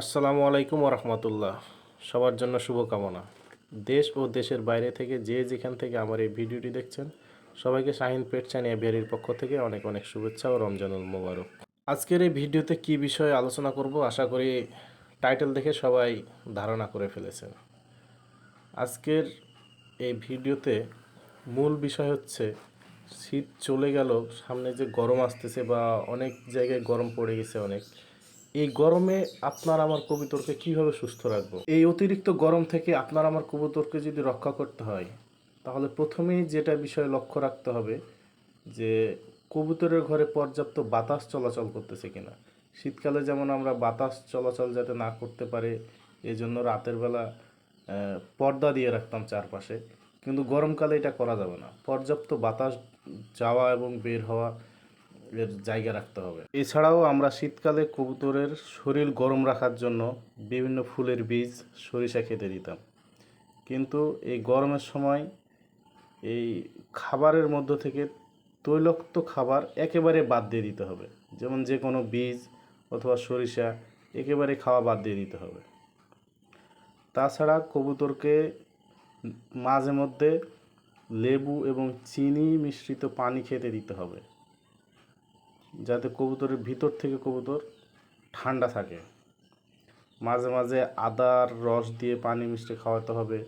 আসসালামু আলাইকুম রহমতুল্লাহ সবার জন্য শুভকামনা। দেশ ও দেশের বাইরে থেকে যে যেখান থেকে আমার এই ভিডিওটি দেখছেন, সবাইকে শাহিন পেট চানিয়া বিহারির পক্ষ থেকে অনেক অনেক শুভেচ্ছা ও রমজানুল মোবারক। আজকের এই ভিডিওতে কি বিষয়ে আলোচনা করব, আশা করি টাইটেল দেখে সবাই ধারণা করে ফেলেছেন। আজকের এই ভিডিওতে মূল বিষয় হচ্ছে, শীত চলে গেল, সামনে যে গরম আসতেছে বা অনেক জায়গায় গরম পড়ে গেছে অনেক এই গরমে আপনার আমার কবুতরকে কীভাবে সুস্থ রাখব? এই অতিরিক্ত গরম থেকে আপনার আমার কবুতরকে যদি রক্ষা করতে হয়, তাহলে প্রথমেই যেটা বিষয় লক্ষ্য রাখতে হবে, যে কবুতরের ঘরে পর্যাপ্ত বাতাস চলাচল করতেছে কিনা। শীতকালে যেমন আমরা বাতাস চলাচল যাতে না করতে পারে এই জন্য রাতের বেলা পর্দা দিয়ে রাখতাম চারপাশে। কিন্তু গরমকালে এটা করা যাবে না। পর্যাপ্ত বাতাস যাওয়া এবং বের হওয়া এর জায়গা রাখতে হবে। এছাড়াও আমরা শীতকালে কবুতরের শরীর গরম রাখার জন্য বিভিন্ন ফুলের বীজ, সরিষা খেতে দিতাম। কিন্তু এই গরমের সময় এই খাবারের মধ্য থেকে তৈলাক্ত খাবার একেবারে বাদ দিয়ে দিতে হবে। যেমন যে কোনো বীজ অথবা সরিষা একেবারে খাওয়া বাদ দিয়ে দিতে হবে। তাছাড়া কবুতরকে মাঝে মধ্যে লেবু এবং চিনি মিশ্রিত পানি খেতে দিতে হবে। যাতে কবুতরের ভিতর থেকে কবুতর ঠান্ডা থাকে। মাঝে মাঝে আদার রস দিয়ে পানি মিষ্টি খাওয়াতে হবে।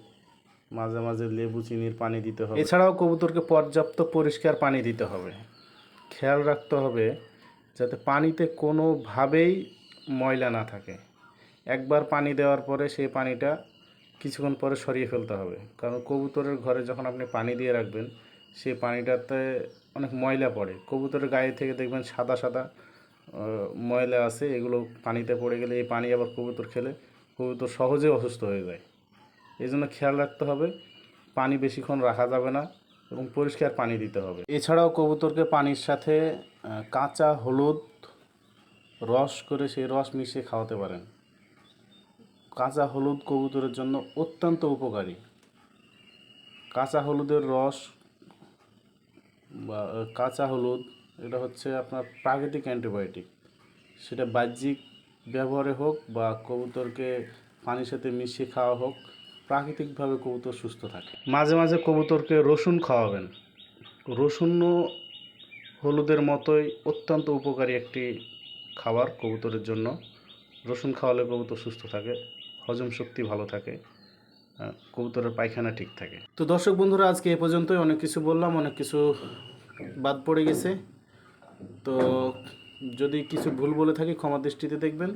মাঝে মাঝে লেবু, চিনির পানি দিতে হবে। এছাড়াও কবুতরকে পর্যাপ্ত পরিষ্কার পানি দিতে হবে। খেয়াল রাখতে হবে যাতে পানিতে কোনোভাবেই ময়লা না থাকে। একবার পানি দেওয়ার পরে সেই পানিটা কিছুক্ষণ পরে সরিয়ে ফেলতে হবে। কারণ কবুতরের ঘরে যখন আপনি পানি দিয়ে রাখবেন সেই পানিটাতে অনেক ময়লা পড়ে। কবুতরের গায়ে থেকে দেখবেন সাদা সাদা ময়লা আছে, এগুলো পানিতে পড়ে গেলে এই পানি আবার কবুতর খেলে কবুতর সহজে অসুস্থ হয়ে যায়। এই জন্য খেয়াল রাখতে হবে, পানি বেশিক্ষণ রাখা যাবে না এবং পরিষ্কার পানি দিতে হবে। এছাড়াও কবুতরকে পানির সাথে কাঁচা হলুদ রস করে সেই রস মিশিয়ে খাওয়াতে পারেন। কাঁচা হলুদ কবুতরের জন্য অত্যন্ত উপকারী। কাঁচা হলুদের রস কাঁচা হলুদ, এটা হচ্ছে আপনার প্রাকৃতিক অ্যান্টিবায়োটিক। সেটা বাহ্যিক ব্যবহারে হোক বা কবুতরকে পানির সাথে মিশিয়ে খাওয়া হোক, প্রাকৃতিকভাবে কবুতর সুস্থ থাকে। মাঝে মাঝে কবুতরকে রসুন খাওয়াবেন। রসুনও হলুদের মতোই অত্যন্ত উপকারী একটি খাবার কবুতরের জন্য। রসুন খাওয়ালে কবুতর সুস্থ থাকে, হজম শক্তি ভালো থাকে। কবুতরের পায়খানা ঠিক থাকে। তো দর্শক বন্ধুরা, আজকে এ পর্যন্তই। অনেক কিছু বললাম, অনেক কিছু বাদ পড়ে গেছে। তো যদি কিছু ভুল বলে থাকি, ক্ষমা দৃষ্টিতে দেখবেন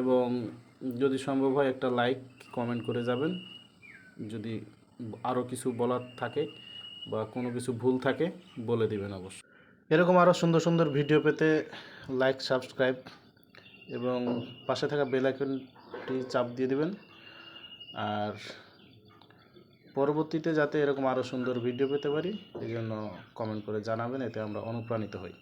এবং যদি সম্ভব হয়, একটা লাইক, কমেন্ট করে যাবেন। যদি আরও কিছু বলার থাকে বা কোনো কিছু ভুল থাকে, বলে দিবেন অবশ্যই। এরকম আরও সুন্দর সুন্দর ভিডিও পেতে লাইক, সাবস্ক্রাইব এবং পাশে থাকা বেল আইকনটি চাপ দিয়ে দেবেন। আর পরবর্তীতে যাতে এরকম আরও সুন্দর ভিডিও পেতে পারি, এই জন্য কমেন্ট করে জানাবেন, এতে আমরা অনুপ্রাণিত হই।